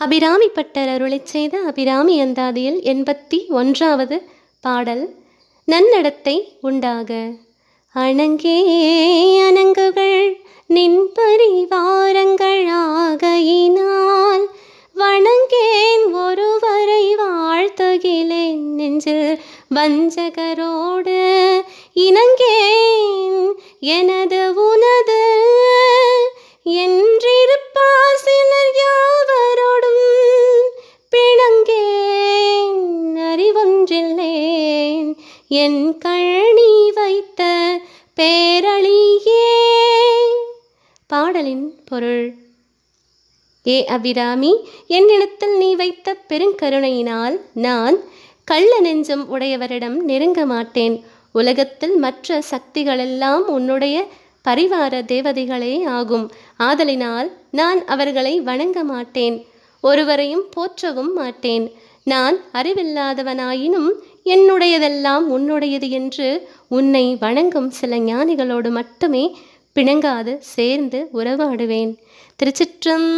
Abirami butter அருளை செய்த அபிராமி அந்தாதியில் எண்பத்தி ஒன்றாவது பாடல் நன்னடத்தை உண்டாக. அணங்கே அணங்குகள் நின் பரிவாரங்களாகையினால் வணங்கேன் ஒருவரை வாழ்த்துகிலேன் நெஞ்சில் வஞ்சகரோடு இணங்கேன் எனது என் கழனி வைத்த பேரழியே. பாடலின் பொருள். ஏ அபிராமி என்னிடத்தில் நீ வைத்த பெருங்கருணையினால் நான் கள்ள நெஞ்சம் உடையவரிடம் நெருங்க மாட்டேன். உலகத்தில் மற்ற சக்திகளெல்லாம் உன்னுடைய பரிவார தேவதைகளே ஆகும். ஆதலினால் நான் அவர்களை வணங்க மாட்டேன். ஒருவரையும் போற்றவும் மாட்டேன். நான் அறிவில்லாதவனாயினும் என்னுடையதெல்லாம் உன்னுடையது என்று உன்னை வணங்கும் சில ஞானிகளோடு மட்டுமே பிணங்காது சேர்ந்து உறவாடுவேன். திருச்சிற்றம்